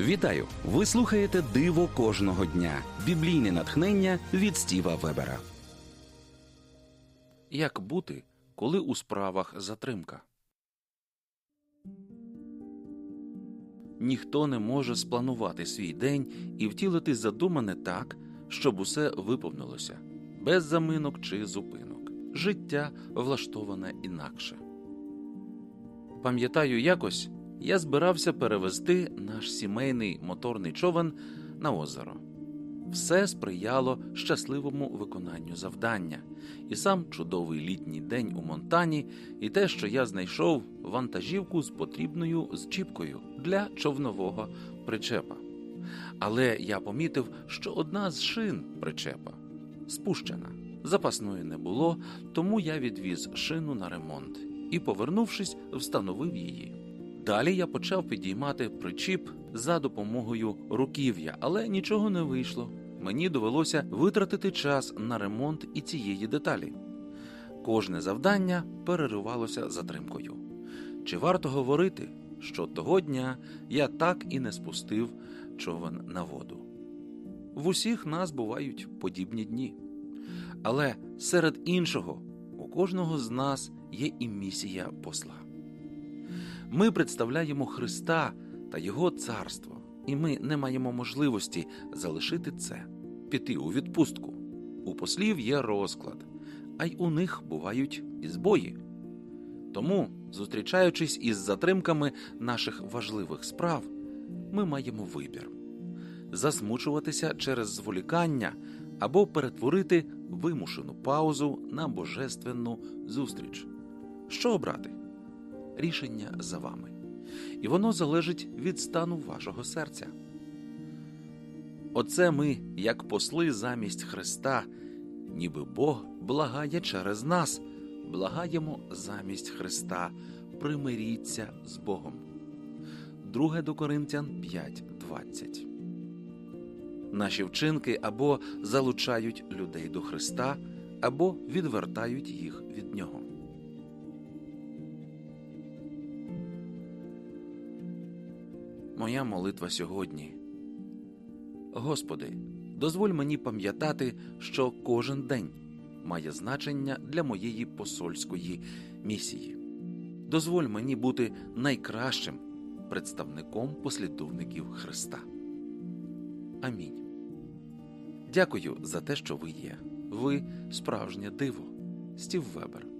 Вітаю! Ви слухаєте Диво кожного дня. Біблійне натхнення від Стіва Вебера. Як бути, коли у справах затримка? Ніхто не може спланувати свій день і втілити задумане так, щоб усе виповнилося, без заминок чи зупинок. Життя влаштоване інакше. Пам'ятаю, якось я збирався перевезти наш сімейний моторний човен на озеро. Все сприяло щасливому виконанню завдання, і сам чудовий літній день у Монтані, і те, що я знайшов вантажівку з потрібною зчіпкою для човнового причепа. Але я помітив, що одна з шин причепа спущена. Запасної не було, тому я відвіз шину на ремонт і, повернувшись, встановив її. Далі я почав підіймати причіп за допомогою руків'я, але нічого не вийшло. Мені довелося витратити час на ремонт і цієї деталі. Кожне завдання переривалося затримкою. Чи варто говорити, що того дня я так і не спустив човен на воду? В усіх нас бувають подібні дні. Але серед іншого, у кожного з нас є і місія посла. Ми представляємо Христа та Його царство, і ми не маємо можливості залишити це, піти у відпустку. У послів є розклад, а й у них бувають і збої. Тому, зустрічаючись із затримками наших важливих справ, ми маємо вибір засмучуватися через зволікання або перетворити вимушену паузу на божественну зустріч. Що обрати? Рішення за вами, і воно залежить від стану вашого серця. Оце ми, як посли замість Христа, ніби Бог благає через нас, благаємо замість Христа, примиріться з Богом. 2 до Коринтян 5.20 Наші вчинки або залучають людей до Христа, або відвертають їх від Нього. Моя молитва сьогодні. Господи, дозволь мені пам'ятати, що кожен день має значення для моєї посольської місії. Дозволь мені бути найкращим представником послідовників Христа. Амінь. Дякую за те, що ви є. Ви справжнє диво. Стів Вебер.